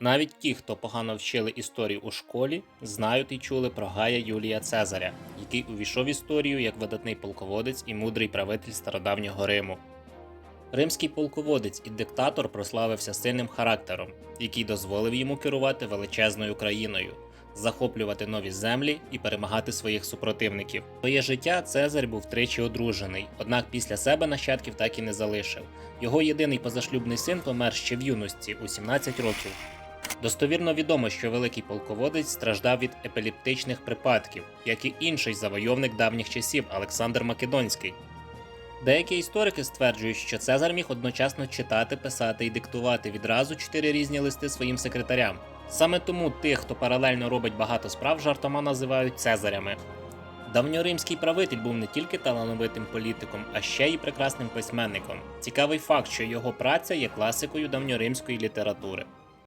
Навіть ті, хто погано вчили історію у школі, знають і чули про Гая Юлія Цезаря, який увійшов в історію як видатний полководець і мудрий правитель стародавнього Риму. Римський полководець і диктатор прославився сильним характером, який дозволив йому керувати величезною країною, захоплювати нові землі і перемагати своїх супротивників. Своє життя Цезарь був тричі одружений, однак після себе нащадків так і не залишив. Його єдиний позашлюбний син помер ще в юності у 17 років. Достовірно відомо, що великий полководець страждав від епілептичних припадків, як і інший завойовник давніх часів Олександр Македонський. Деякі історики стверджують, що Цезар міг одночасно читати, писати і диктувати відразу чотири різні листи своїм секретарям. Саме тому тих, хто паралельно робить багато справ, жартома називають Цезарями. Давньоримський правитель був не тільки талановитим політиком, а ще й прекрасним письменником. Цікавий факт, що його праця є класикою давньоримської літератури.